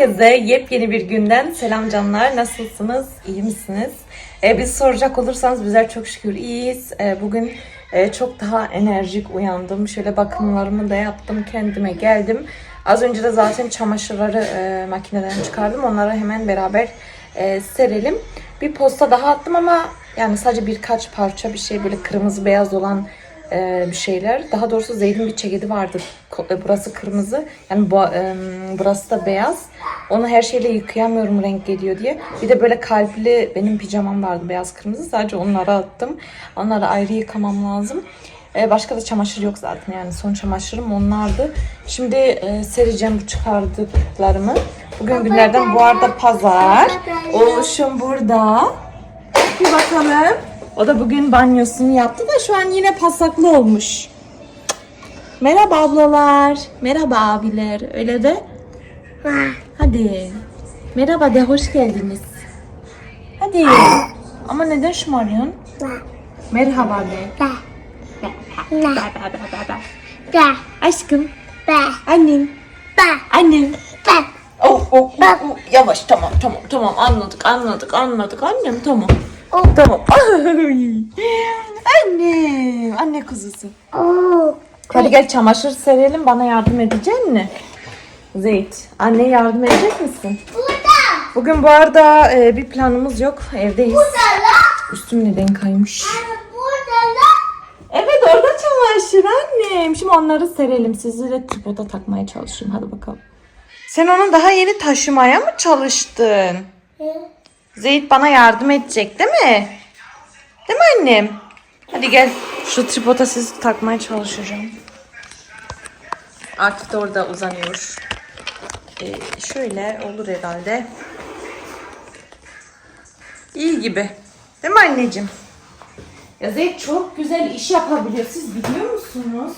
Herkese yepyeni bir günden selam canlar. Nasılsınız? İyi misiniz? Ee, biz soracak olursanız bizler çok şükür iyiyiz. Ee, bugün e, çok daha enerjik uyandım. Şöyle bakımlarımı da yaptım. Kendime geldim. Az önce de zaten çamaşırları e, makineden çıkardım. Onları hemen beraber e, serelim. Bir posta daha attım ama yani sadece birkaç parça bir şey böyle kırmızı beyaz olan e, bir şeyler. Daha doğrusu Zeyd'in bir ceketi vardı. E, Burası kırmızı. Yani bu, e, burası da beyaz. Onu her şeyle yıkayamıyorum renk geliyor diye. Bir de böyle kalpli benim pijamam vardı beyaz kırmızı. Sadece onları attım. Onları ayrı yıkamam lazım. E, başka da çamaşır yok zaten yani son çamaşırım onlardı. Şimdi e, sereceğim bu çıkardıklarımı. Bugün günlerden bu arada pazar. Oğluşum burada. Bir bakalım. O da bugün banyosunu yaptı da şu an yine pasaklı olmuş. Merhaba ablalar. Merhaba abiler. Öyle de. Hadi. Merhaba de hoş geldiniz. Hadi. Ama neden şımarıyorsun? Merhaba de. Aşkım. Annem. Annem. Oh, oh, oh, oh. Yavaş tamam tamam tamam anladık anladık anladık annem tamam. Tamam. Ay. Annem. Anne kuzusu. Hadi gel çamaşır serelim bana yardım edecek mi? Zeyt. Anne yardım edecek misin? Bugün bu arada e, bir planımız yok. Evdeyiz. Üstüm neden kaymış? Evet orada çamaşır annem. Şimdi onları serelim. Sizlere tripoda takmaya çalışayım. Hadi bakalım. Sen onu daha yeni taşımaya mı çalıştın? Zeyt bana yardım edecek değil mi? Değil mi annem? Hadi gel. Şu tripoda sizi takmaya çalışacağım. Akif de orada uzanıyor. Ee, şöyle olur herhalde. İyi gibi. Değil mi anneciğim? Ya Zeyt çok güzel iş yapabiliyor. Siz biliyor musunuz?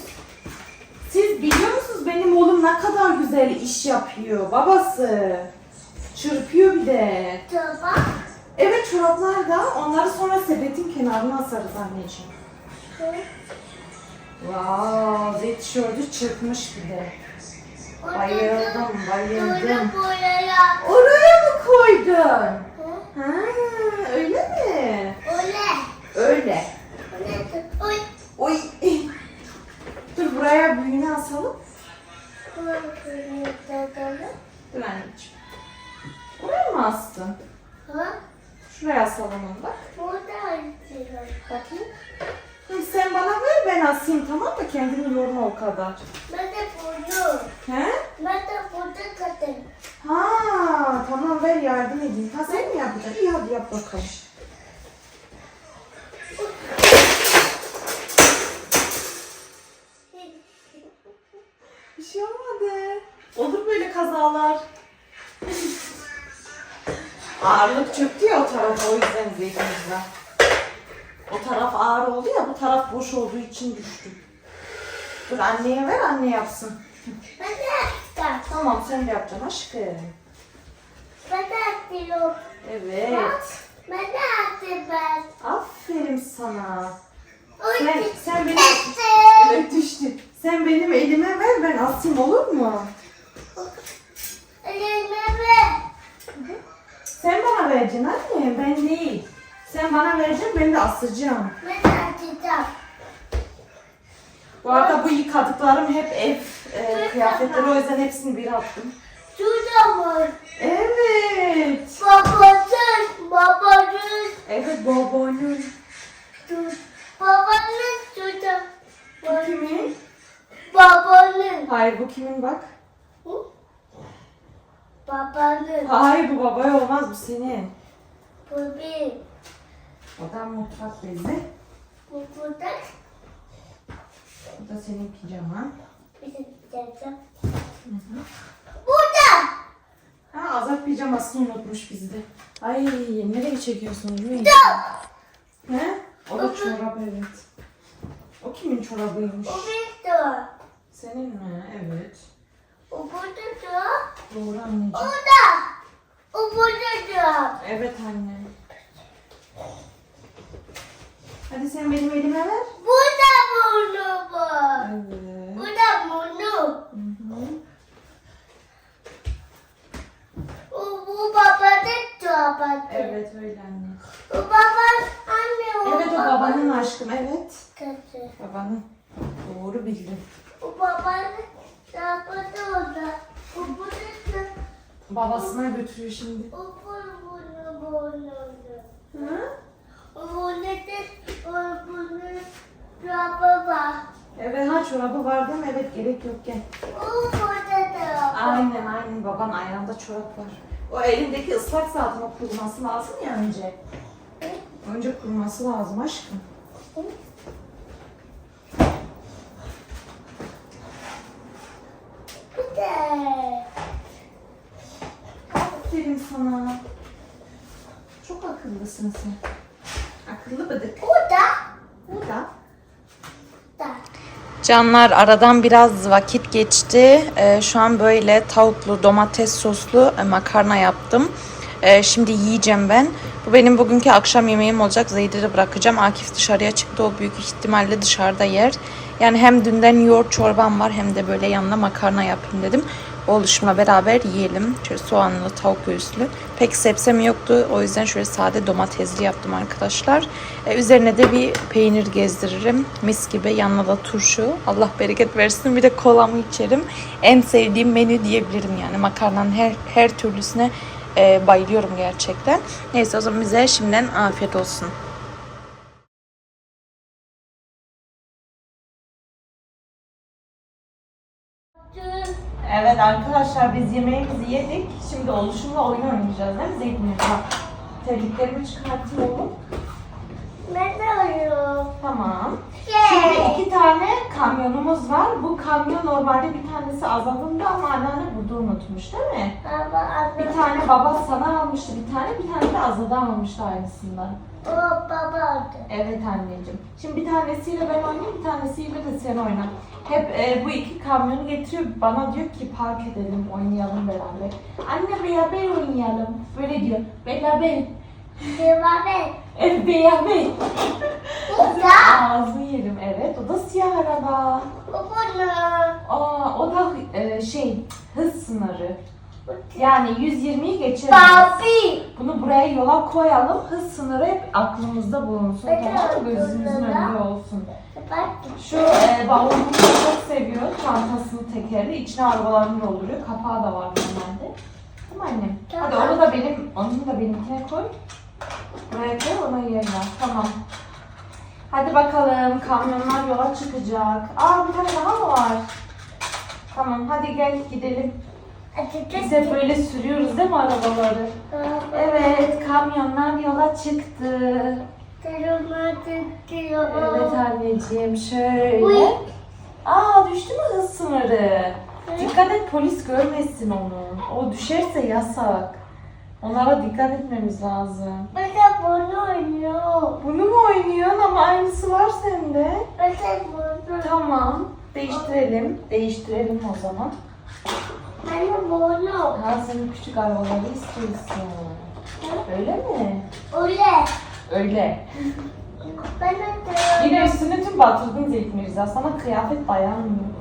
Siz biliyor musunuz benim oğlum ne kadar güzel iş yapıyor babası? Çırpıyor bir de. Evet çoraplar da onları sonra sepetin kenarına asarız anneciğim. Wow, Zeyt tişörtü çırpmış bir de. Bayıldım, bayıldım. Oraya mı koydun? Ha, öyle mi? Öyle. Oy. Dur buraya büyüğünü asalım. Dur anneciğim. Oraya mı astın? Şuraya asalım bak. Bakayım. Hı, sen bana ver ben asayım tamam mı? Kendini yorma o kadar. He? Ha tamam ver yardım edeyim. Ha sen mi yapacaksın? İyi hadi yap bakalım. Ağırlık çöktü ya o tarafa o yüzden zeytinizden. O taraf ağır oldu ya bu taraf boş olduğu için düştü. Dur anneye ver anne yapsın. Tamam sen de yapacaksın aşkım. Evet. Aferin sana. Sen, sen benim... Evet düştü. Sen benim elime ver ben atayım olur mu? Sen bana vereceksin anne ben değil. Sen bana vereceksin ben de asacağım. Bu arada bu yıkadıklarım hep ev e, kıyafetleri o yüzden hepsini bir attım. Evet. Babacın, babacın, Evet babanın. babanın çocuğu. Bu kimin? Babanın. Hayır bu kimin bak. Babanın. Hayır bu babaya olmaz bu senin. Bu bir. O da mutfak bezi. Bu burada. Bu da senin pijaman. Bizim dedem. Burada. Ha Azat pijamasını unutmuş bizde. Ay nereye çekiyorsunuz? Nereye? He? O da çorap evet. O kimin çorabıymış? Bir de. Senin mi? Evet. O burada da. Doğru anneciğim. Burada. O burada da. Evet anne. Hadi sen benim elime ver. Burada bunu bu. Evet. Burada bunu. Hı hı. babası. Evet öyle anne. O baban anne o Evet o baban. babanın aşkım evet. Kötü. Babanın. Doğru bildin. O babanın babası orada. Babasına götürüyor şimdi. Hı? Evet ha çorabı var değil mi? Evet gerek yok gel. Aynen aynen baban ayağında çorap var. O elindeki ıslak zaten o kuruması lazım ya önce. Önce kuruması lazım aşkım. Bir de. Aferin sana. Çok akıllısın sen. Akıllı bıdık. O da. Bu da. Da. Canlar aradan biraz vakit geçti. Ee, şu an böyle tavuklu domates soslu e, makarna yaptım. Ee, şimdi yiyeceğim ben. Bu benim bugünkü akşam yemeğim olacak. Zeydir'i bırakacağım. Akif dışarıya çıktı. O büyük ihtimalle dışarıda yer. Yani hem dünden yoğurt çorbam var hem de böyle yanına makarna yapayım dedim. Oluşumla beraber yiyelim. Şöyle soğanlı, tavuk göğüslü. Pek sebzem yoktu. O yüzden şöyle sade domatesli yaptım arkadaşlar. Ee, üzerine de bir peynir gezdiririm. Mis gibi. Yanına da turşu. Allah bereket versin. Bir de kolamı içerim. En sevdiğim menü diyebilirim yani. Makarnanın her, her türlüsüne e, bayılıyorum gerçekten. Neyse o zaman bize şimdiden afiyet olsun. Evet arkadaşlar biz yemeğimizi yedik. Şimdi oluşumla oyun oynayacağız değil mi Zeytin'le? Bak terliklerimi çıkartayım oğlum. ben de uyuyorum. Tamam. Şimdi iki tane kamyonumuz var. Bu kamyon normalde bir tanesi azalında ama anneanne burada unutmuş değil mi? Anne. Bir tane baba sana almıştı bir tane, bir tane de Azada almıştı aynısından. O baba. Evet anneciğim. Şimdi bir tanesiyle ben oynayayım, bir tanesiyle de sen oyna. Hep e, bu iki kamyonu getiriyor, bana diyor ki park edelim, oynayalım beraber. Anne beraber oynayalım. Böyle diyor, beraber. Et. Evet beraber. Ağzını yerim, evet. O da siyah araba. Bu bunu. Aa, o da e, şey, hız sınırı. Yani 120'yi geçemeyiz. Barbie. Bunu buraya yola koyalım. Hız sınırı hep aklımızda bulunsun. Tamam mı? Gözümüzün önünde olsun. Şu e, bavulumuzu çok seviyor. Çantasını tekeri. içine arabalarını dolduruyor. Kapağı da var normalde. Mi annem? Tamam. Hadi onu da benim, onu da benimkine koy. Buraya koy, ona yerine. Tamam. Hadi bakalım. Kamyonlar yola çıkacak. Aa bir tane daha mı var? Tamam hadi gel gidelim. Biz hep böyle sürüyoruz değil mi arabaları? Evet, kamyonlar yola çıktı. Evet anneciğim, şöyle. Aa, düştü mü hız sınırı? Dikkat et polis görmesin onu. O düşerse yasak. Onlara dikkat etmemiz lazım. Ben de bunu oynuyorum. Bunu mu oynuyorsun ama aynısı var sende? Ben de bunu. Tamam. Değiştirelim. Değiştirelim o zaman. Ben de bunu. Ha senin küçük arabaları istiyorsun. Öyle mi? Öyle. Öyle. Ben de Yine üstüne tüm batırdın Zeyt Mirza. Sana kıyafet dayanmıyor.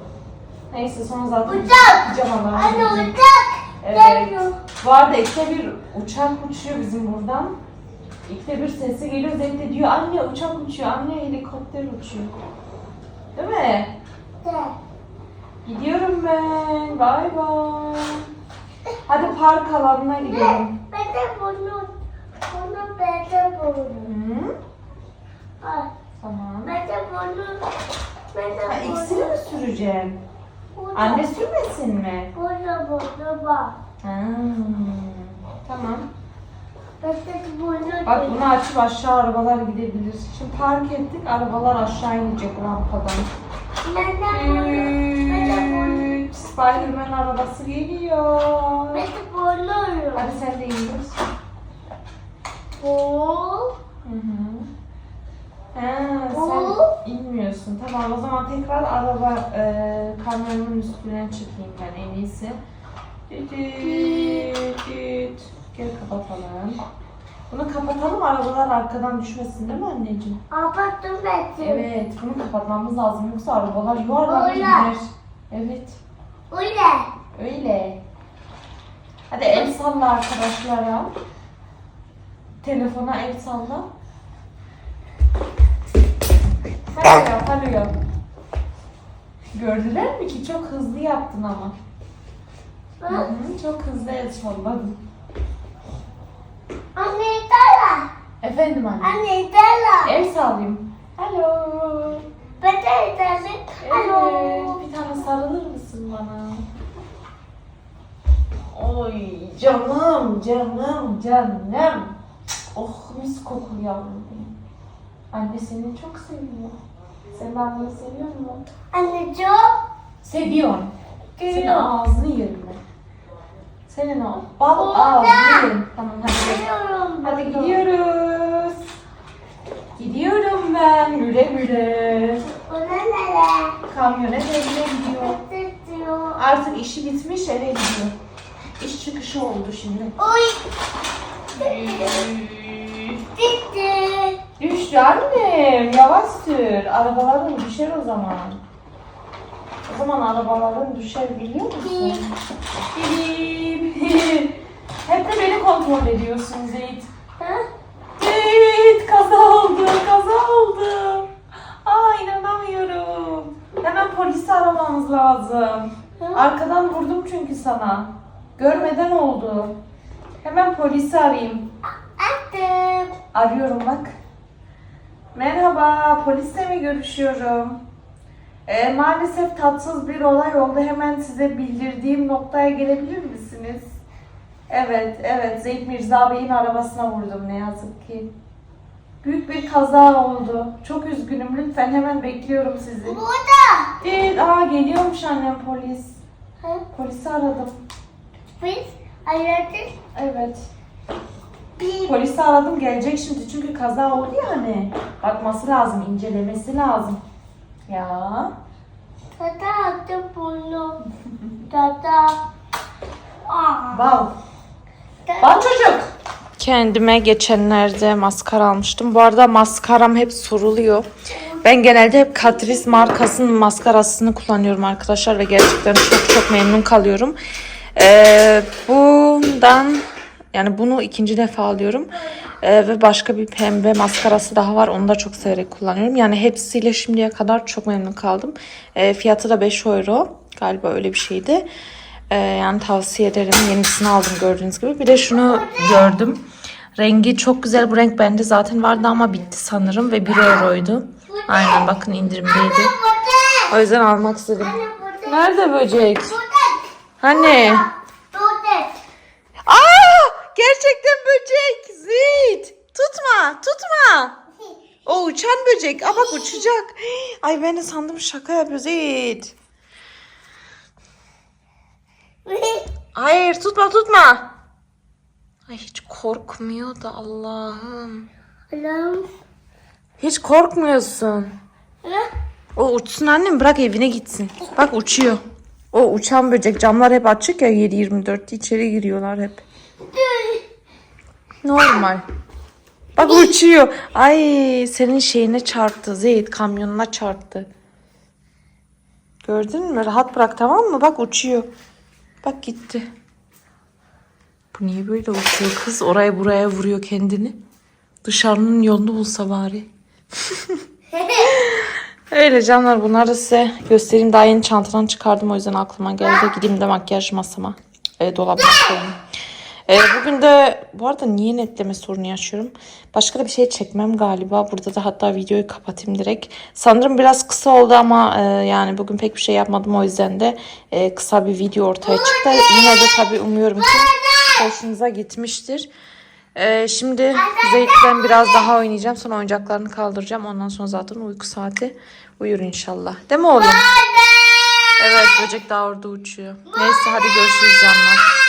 Neyse sonra zaten Uçak. Anne uçak. Evet. Geliyor. Bu arada ikide bir uçak uçuyor bizim buradan. İkide bir sesi geliyor. Zeyt de diyor anne uçak uçuyor, anne helikopter uçuyor. Değil mi? Gidiyorum ben. Bay bay. Hadi park alanına gidelim. Ben de bunu. Ben de bunu. Hı? Ay, Tamam. Ben de bunu. Ben de Ha, ikisini mi süreceğim? Bunu. Anne sürmesin mi? Bunu bunu bak. Ha, tamam. Ben de bunu. Bak bunu açıp aşağı arabalar gidebilir. Şimdi park ettik arabalar aşağı inecek rampadan. Ben de. Ben Spiderman arabası geliyor. Ben de bunu. Hadi sen de indir. Bu. Hı hı. Ha, sen inmiyorsun. Tamam o zaman tekrar araba e, kamyonun üstüne çıkayım ben en iyisi. Düt düt düt. Gel kapatalım. Bunu kapatalım arabalar arkadan düşmesin değil mi anneciğim? Abarttım ben. Evet bunu kapatmamız lazım yoksa arabalar yuvarlanır gider. Evet Öyle. öyle. Hadi el salla arkadaşlara. Telefona el salla. Hadi yap, hadi yap. Gördüler mi ki çok hızlı yaptın ama. Hı hı, çok hızlı el salladın. Anne dala. Efendim anne. Anne dala. El sallayayım. Alo. Bete dala. Alo. Evet, bir tane sarılır mısın bana? Oy canım, canım, canım. Oh mis kokulu yavrum benim. Anne seni çok seviyor. Sen de anneni seviyor musun? Anne çok. Seviyorum. Senin Seviyor. ağzını yerim ben. Senin o bal ağzını yerim. Tamam hadi. Hadi gidiyoruz. Gidiyorum ben güle güle. Bu ne nere? Kamyonet evine gidiyor. Artık işi bitmiş eve gidiyor. İş çıkışı oldu şimdi. Oy. Gitti. Düştü annem. Yavaş sür. Arabaların düşer o zaman. O zaman arabaların düşer biliyor musun? Bip. Hep de beni kontrol ediyorsun Zeyt. Ha? Zeyt kaza oldu. Kaza oldu. Aa inanamıyorum. Hemen polisi aramamız lazım. Arkadan vurdum çünkü sana. Görmeden oldu. Hemen polisi arayayım. Attım. Arıyorum bak. Merhaba, polisle mi görüşüyorum? Ee, maalesef tatsız bir olay oldu. Hemen size bildirdiğim noktaya gelebilir misiniz? Evet, evet. Zeyt Mirza Bey'in arabasına vurdum ne yazık ki. Büyük bir kaza oldu. Çok üzgünüm. Lütfen hemen bekliyorum sizi. Burada. Evet, aa geliyormuş annem polis. Ha? Polisi aradım. Biz aradık. Evet. Bir. Polisi aradım gelecek şimdi çünkü kaza oldu ya hani. Bakması lazım, incelemesi lazım. Ya. Tata attı bunu. Tata. Aa. Bal. Bal çocuk. Kendime geçenlerde maskara almıştım. Bu arada maskaram hep soruluyor. Ben genelde hep Catrice markasının maskarasını kullanıyorum arkadaşlar ve gerçekten çok çok memnun kalıyorum. Ee, bundan yani bunu ikinci defa alıyorum. Ee, ve başka bir pembe maskarası daha var. Onu da çok severek kullanıyorum. Yani hepsiyle şimdiye kadar çok memnun kaldım. Ee, fiyatı da 5 euro. Galiba öyle bir şeydi. Ee, yani tavsiye ederim. Yenisini aldım gördüğünüz gibi. Bir de şunu gördüm. Rengi çok güzel. Bu renk bende zaten vardı ama bitti sanırım ve 1 euroydu. Aynen bakın indirimdeydi. O yüzden almak istedim. Nerede böcek? Burada. Hani? Burada. Aa! Gerçekten böcek. Zit. Tutma, tutma. O uçan böcek. Aa bak uçacak. Ay ben de sandım şaka yapıyor Zit. Hayır tutma tutma. Ay hiç korkmuyor da Allah'ım. Allah'ım. Hiç korkmuyorsun. O uçsun annem bırak evine gitsin. Bak uçuyor. O uçan böcek camlar hep açık ya 7-24 içeri giriyorlar hep. Normal. Bak uçuyor. Ay senin şeyine çarptı Zeyt kamyonuna çarptı. Gördün mü? Rahat bırak tamam mı? Bak uçuyor. Bak gitti. Bu niye böyle uçuyor kız? Oraya buraya vuruyor kendini. Dışarının yolunu bulsa bari. Öyle canlar bunları da size göstereyim. Daha yeni çantadan çıkardım o yüzden aklıma geldi. Gideyim de makyaj masama e, dolabıma koyayım. E, bugün de bu arada niye netleme sorunu yaşıyorum? Başka da bir şey çekmem galiba. Burada da hatta videoyu kapatayım direkt. Sanırım biraz kısa oldu ama e, yani bugün pek bir şey yapmadım. O yüzden de e, kısa bir video ortaya çıktı. Yine de tabii umuyorum ki hoşunuza gitmiştir. Ee, şimdi Zeyt'ten biraz daha oynayacağım. Sonra oyuncaklarını kaldıracağım. Ondan sonra zaten uyku saati uyur inşallah. Değil mi oğlum? Evet böcek daha orada uçuyor. Neyse hadi görüşürüz canlar.